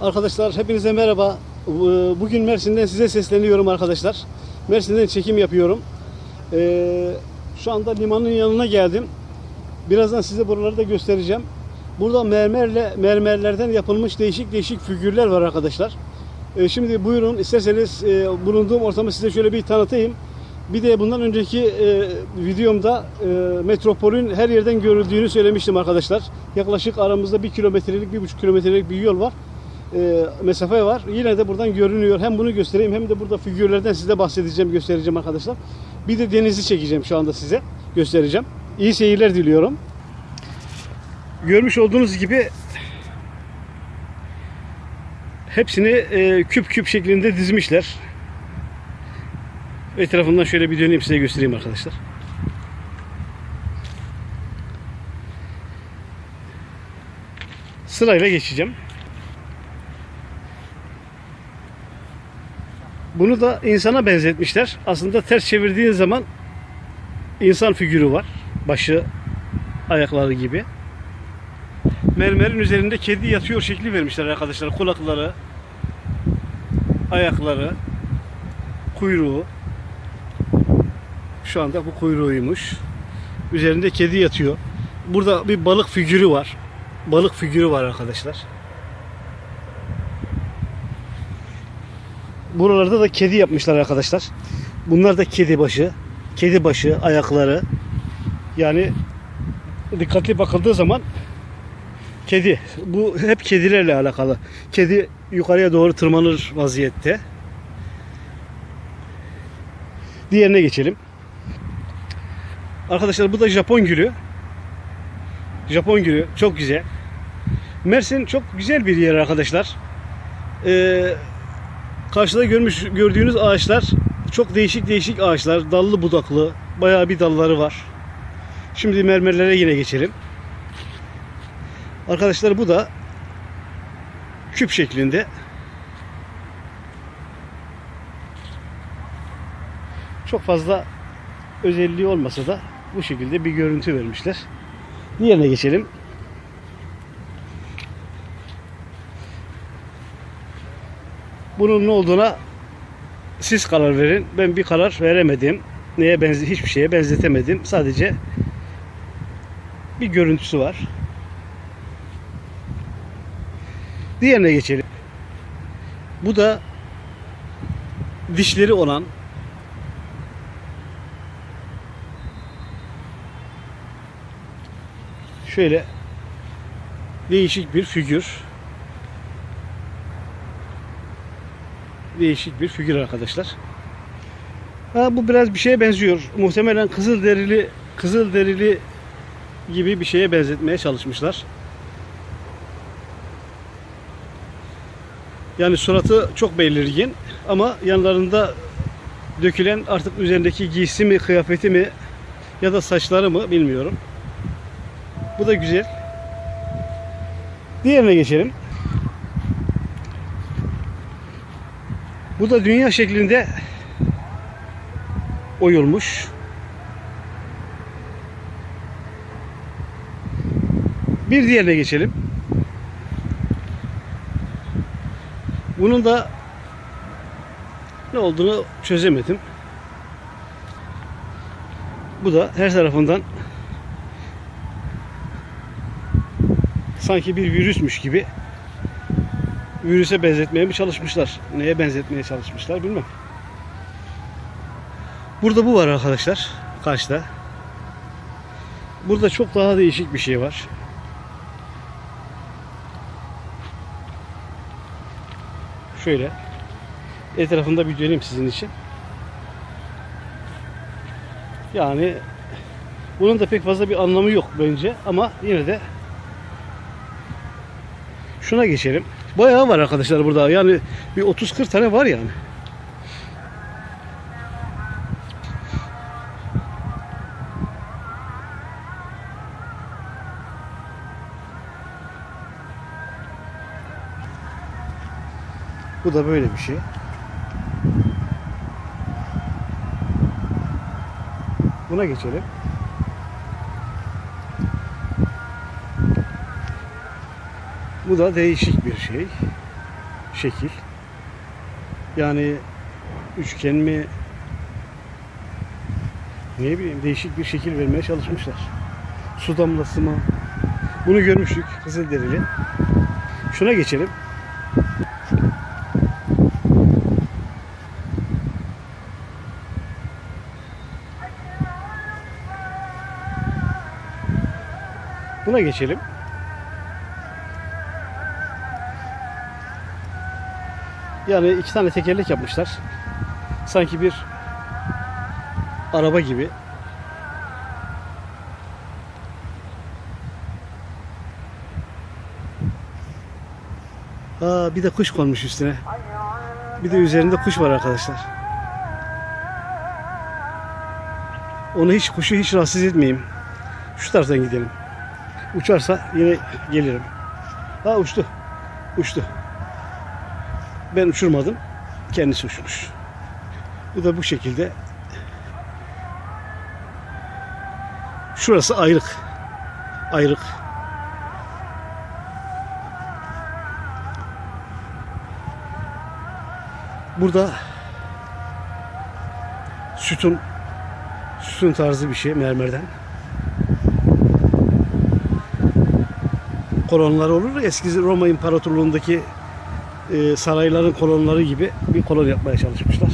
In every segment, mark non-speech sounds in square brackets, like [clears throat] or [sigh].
Arkadaşlar hepinize merhaba. Bu- Bugün Mersin'den size sesleniyorum arkadaşlar. Mersin'den çekim yapıyorum. Ee, şu anda limanın yanına geldim. Birazdan size buraları da göstereceğim. Burada mermerle mermerlerden yapılmış değişik değişik figürler var arkadaşlar. Ee, şimdi buyurun isterseniz e, bulunduğum ortamı size şöyle bir tanıtayım. Bir de bundan önceki e, videomda e, metropolün her yerden görüldüğünü söylemiştim arkadaşlar. Yaklaşık aramızda bir kilometrelik, bir buçuk kilometrelik bir yol var. E, mesafe var. Yine de buradan görünüyor. Hem bunu göstereyim hem de burada figürlerden size bahsedeceğim, göstereceğim arkadaşlar. Bir de denizi çekeceğim şu anda size. Göstereceğim. İyi seyirler diliyorum. Görmüş olduğunuz gibi hepsini e, küp küp şeklinde dizmişler. Etrafından şöyle bir döneyim size göstereyim arkadaşlar. Sırayla geçeceğim. Bunu da insana benzetmişler. Aslında ters çevirdiğin zaman insan figürü var. Başı, ayakları gibi. Mermerin üzerinde kedi yatıyor şekli vermişler arkadaşlar. Kulakları, ayakları, kuyruğu. Şu anda bu kuyruğuymuş. Üzerinde kedi yatıyor. Burada bir balık figürü var. Balık figürü var arkadaşlar. Buralarda da kedi yapmışlar arkadaşlar. Bunlar da kedi başı. Kedi başı, ayakları. Yani dikkatli bakıldığı zaman kedi. Bu hep kedilerle alakalı. Kedi yukarıya doğru tırmanır vaziyette. Diğerine geçelim. Arkadaşlar bu da Japon gülü. Japon gülü çok güzel. Mersin çok güzel bir yer arkadaşlar. Ee, karşıda görmüş gördüğünüz ağaçlar çok değişik değişik ağaçlar. Dallı budaklı. Bayağı bir dalları var. Şimdi mermerlere yine geçelim. Arkadaşlar bu da küp şeklinde. Çok fazla özelliği olmasa da bu şekilde bir görüntü vermişler. Diğerine geçelim. Bunun ne olduğuna siz karar verin. Ben bir karar veremedim. Neye benze hiçbir şeye benzetemedim. Sadece bir görüntüsü var. Diğerine geçelim. Bu da dişleri olan şöyle değişik bir figür. Değişik bir figür arkadaşlar. Ha, bu biraz bir şeye benziyor. Muhtemelen kızıl derili kızıl derili gibi bir şeye benzetmeye çalışmışlar. Yani suratı çok belirgin ama yanlarında dökülen artık üzerindeki giysi mi, kıyafeti mi ya da saçları mı bilmiyorum. Bu da güzel. Diğerine geçelim. Bu da dünya şeklinde oyulmuş. Bir diğerine geçelim. Bunun da ne olduğunu çözemedim. Bu da her tarafından sanki bir virüsmüş gibi virüse benzetmeye mi çalışmışlar? Neye benzetmeye çalışmışlar bilmem. Burada bu var arkadaşlar. Karşıda. Burada çok daha değişik bir şey var. Şöyle etrafında bir döneyim sizin için. Yani bunun da pek fazla bir anlamı yok bence ama yine de şuna geçelim. Bayağı var arkadaşlar burada. Yani bir 30-40 tane var yani. Bu da böyle bir şey. Buna geçelim. Bu da değişik bir şey. şekil. Yani üçgen mi ne bileyim değişik bir şekil vermeye çalışmışlar. Su damlası mı? Bunu görmüştük Kızılderili. Şuna geçelim. Buna geçelim. Yani iki tane tekerlek yapmışlar. Sanki bir araba gibi. Aa, bir de kuş konmuş üstüne. Bir de üzerinde kuş var arkadaşlar. Onu hiç kuşu hiç rahatsız etmeyeyim. Şu taraftan gidelim. Uçarsa yine gelirim. Ha uçtu. Uçtu. Ben uçurmadım. Kendisi uçmuş. Bu da bu şekilde. Şurası ayrık. Ayrık. Burada sütun sütun tarzı bir şey mermerden. kolonları olur. Eski Roma İmparatorluğundaki e, sarayların kolonları gibi bir kolon yapmaya çalışmışlar.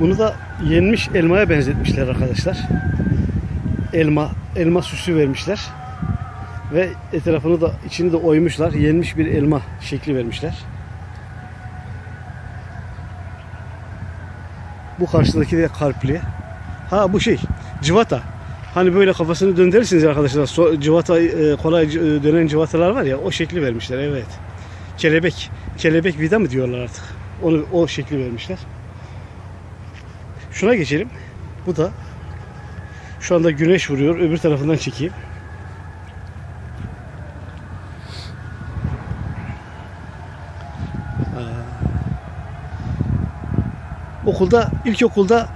Bunu da yenmiş elmaya benzetmişler arkadaşlar. Elma, elma süsü vermişler. Ve etrafını da içini de oymuşlar. Yenmiş bir elma şekli vermişler. Bu karşıdaki de kalpli. Ha bu şey civata. Hani böyle kafasını döndürürsünüz arkadaşlar. So, civata e, kolay e, dönen civatalar var ya o şekli vermişler evet. Kelebek. Kelebek vida mı diyorlar artık. Onu o şekli vermişler. Şuna geçelim. Bu da şu anda güneş vuruyor. Öbür tarafından çekeyim. Okulda, ilkokulda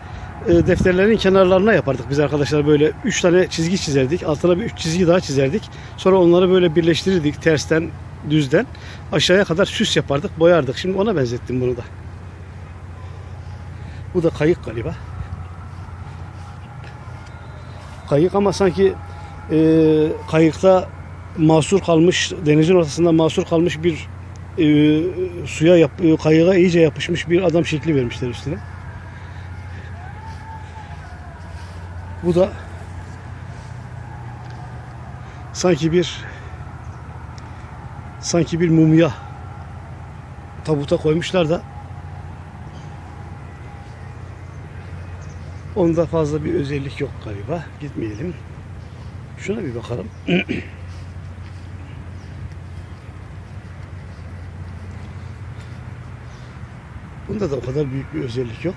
e, defterlerin kenarlarına yapardık biz arkadaşlar böyle üç tane çizgi çizerdik. Altına bir üç çizgi daha çizerdik. Sonra onları böyle birleştirirdik tersten, düzden. Aşağıya kadar süs yapardık, boyardık. Şimdi ona benzettim bunu da. Bu da kayık galiba. Kayık ama sanki e, kayıkta mahsur kalmış, denizin ortasında mahsur kalmış bir e, suya yap, kayığa iyice yapışmış bir adam şekli vermişler üstüne. Bu da sanki bir sanki bir mumya tabuta koymuşlar da onda fazla bir özellik yok galiba. Gitmeyelim. Şuna bir bakalım. [clears throat] Bunda da o kadar büyük bir özellik yok.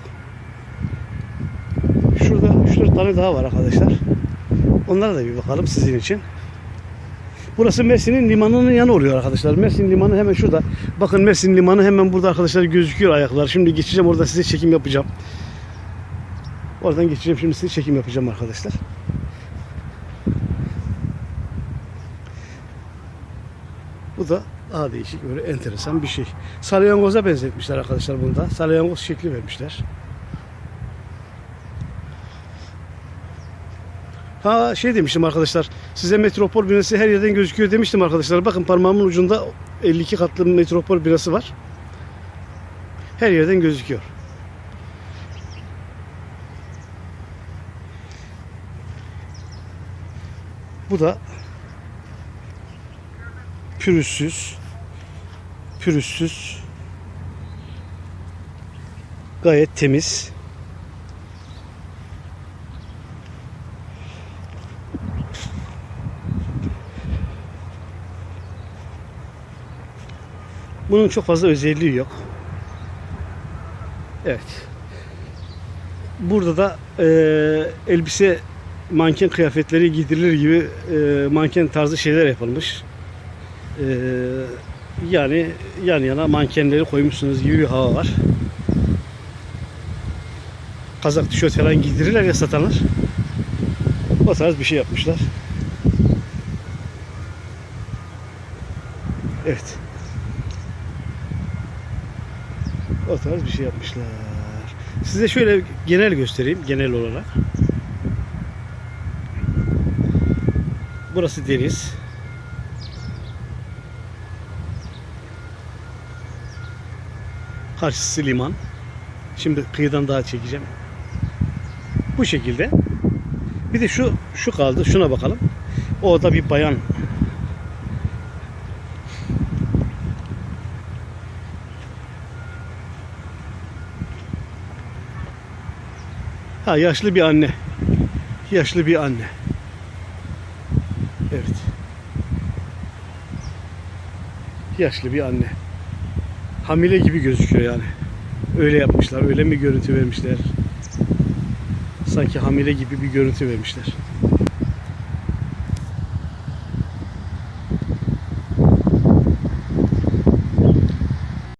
Şurada 3-4 tane daha var arkadaşlar. Onlara da bir bakalım sizin için. Burası Mersin'in limanının yanı oluyor arkadaşlar. Mersin limanı hemen şurada. Bakın Mersin limanı hemen burada arkadaşlar gözüküyor ayaklar. Şimdi geçeceğim orada size çekim yapacağım. Oradan geçeceğim şimdi size çekim yapacağım arkadaşlar. Bu da daha değişik böyle enteresan bir şey. Salyangoza benzetmişler arkadaşlar bunda. Salyangoz şekli vermişler. Ha şey demiştim arkadaşlar. Size metropol binası her yerden gözüküyor demiştim arkadaşlar. Bakın parmağımın ucunda 52 katlı metropol binası var. Her yerden gözüküyor. Bu da pürüzsüz, pürüzsüz, gayet temiz. Bunun çok fazla özelliği yok. Evet. Burada da e, elbise manken kıyafetleri giydirilir gibi e, manken tarzı şeyler yapılmış. E, yani yan yana mankenleri koymuşsunuz gibi bir hava var. Kazak tişört falan giydirirler ya satanlar. O tarz bir şey yapmışlar. Evet. O tarz bir şey yapmışlar. Size şöyle genel göstereyim. Genel olarak. Burası deniz. Karşısı liman. Şimdi kıyıdan daha çekeceğim. Bu şekilde. Bir de şu şu kaldı. Şuna bakalım. O da bir bayan. Ha yaşlı bir anne. Yaşlı bir anne. Evet. Yaşlı bir anne. Hamile gibi gözüküyor yani. Öyle yapmışlar. Öyle mi görüntü vermişler? Sanki hamile gibi bir görüntü vermişler.